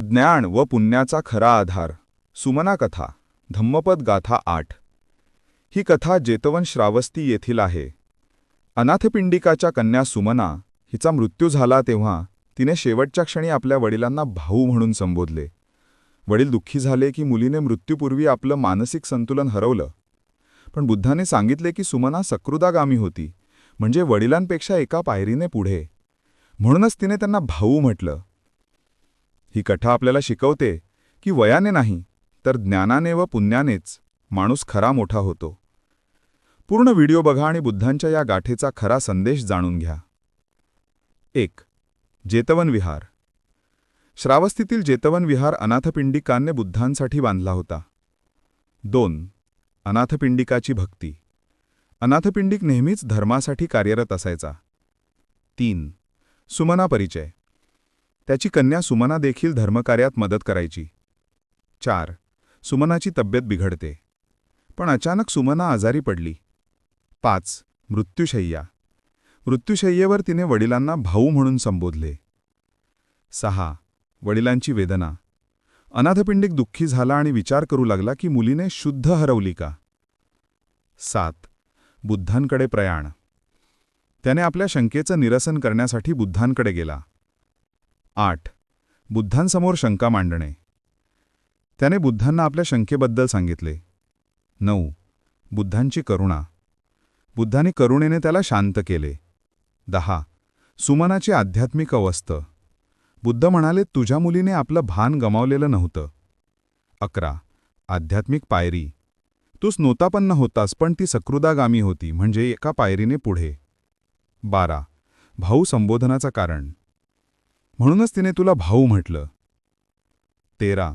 ज्ञान व पुण्याचा खरा आधार. सुमना कथा धम्मपद गाथा आठ. ही कथा जेतवन श्रावस्ती येथील आहे. अनाथपिंडिकाच्या कन्या सुमना हिचा मृत्यू झाला तेव्हा तिने शेवटच्या क्षणी आपल्या वडिलांना भाऊ म्हणून संबोधले. वडील दुःखी झाले की मुलीने मृत्यूपूर्वी आपलं मानसिक संतुलन हरवलं. पण बुद्धाने सांगितले की सुमना सकृदागामी होती म्हणजे वडिलांपेक्षा एका पायरीने पुढे. म्हणूनच तिने त्यांना भाऊ म्हटलं. ही कथा आपल्याला शिकवते की वयाने नाही तर ज्ञानाने व पुण्यानेच माणूस खरा मोठा होतो. पूर्ण व्हिडिओ बघा आणि बुद्धांच्या या गाठेचा खरा संदेश जाणून घ्या. एक जेतवन विहार. श्रावस्तीतील जेतवन विहार अनाथपिंडिकांनी बुद्धांसाठी बांधला होता. दोन अनाथपिंडिकाची भक्ती. अनाथपिंडिक नेहमीच धर्मासाठी कार्यरत असायचा. तीन सुमना परिचय. त्याची कन्या सुमना देखील धर्मकार्यात मदत करायची. चार. सुमनाची तब्येत बिघडते. पण अचानक सुमना आजारी पडली. पाच. मृत्यूशय्या. मृत्यूशय्येवर तिने वडिलांना भाऊ म्हणून संबोधले. सहा. वडिलांची वेदना. अनाथपिंडिक दुःखी झाला आणि विचार करू लागला की मुलीने शुद्ध हरवली का? सात. बुद्धांकडे प्रयाण. त्याने आपल्या शंकेचं निरसन करण्यासाठी बुद्धांकडे गेला. आठ. बुद्धांसमोर शंका मांडणे. त्याने बुद्धांना आपल्या शंकेबद्दल सांगितले. नऊ. बुद्धांची करुणा. बुद्धांनी करुणेने त्याला शांत केले. दहा. सुमनाची आध्यात्मिक अवस्थ. बुद्ध म्हणाले तुझ्या मुलीने आपलं भान गमावलेलं नव्हतं. अकरा. आध्यात्मिक पायरी. तू स्नोतापन्न होतास पण ती सकृदागामी होती म्हणजे एका पायरीने पुढे. बारा. भाऊ संबोधनाचं कारण. म्हणूनच तिने तुला भाऊ म्हटलं. तेरा.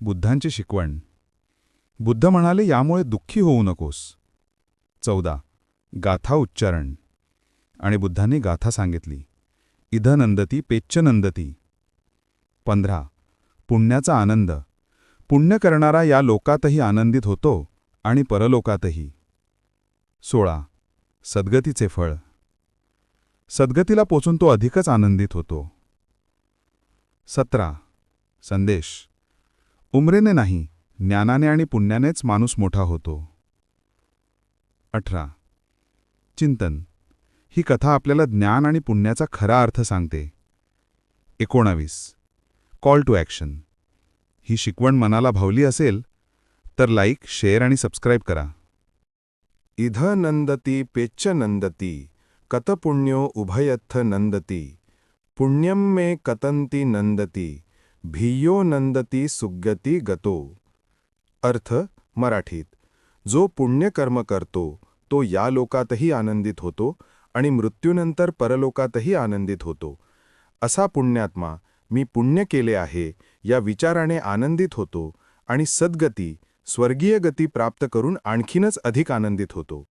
बुद्धांची शिकवण. बुद्ध म्हणाले यामुळे दुःखी होऊ नकोस. चौदा. गाथा उच्चारण. आणि बुद्धांनी गाथा सांगितली. इध नंदती पेच्च नंदती पंधरा. पुण्याचा आनंद. पुण्य करणारा या लोकातही आनंदित होतो आणि परलोकातही. सोळा. सद्गतीचे फळ. सद्गतीला पोचून तो अधिकच आनंदित होतो. सतरा. संदेश. उमरेने नाही ज्ञानाने आणि पुण्यानेच माणूस मोठा होतो. अठरा. चिंतन. ही कथा आपल्याला ज्ञान आणि पुण्याचा खरा अर्थ सांगते. एकोणावीस. Call to action. ही शिकवण मनाला भावली असेल तर लाईक शेअर आणि सबस्क्राईब करा. इध नंदती पेच्च नंदती कतपुण्यो उभयथ नंदती पुण्यम मे कतंती नंदती भियो नंदती सुगती गतो। अर्थ मराठीत जो पुण्यकर्म करतो तो या लोकातही आनंदित होतो आणि मृत्यूनंतर परलोकातही आनंदित होतो। असा पुण्यात्मा मी पुण्य केले आहे या विचाराने आनंदित होतो आणि सद्गती स्वर्गीय गती प्राप्त करून आणखीनच अधिक आनंदित होतो।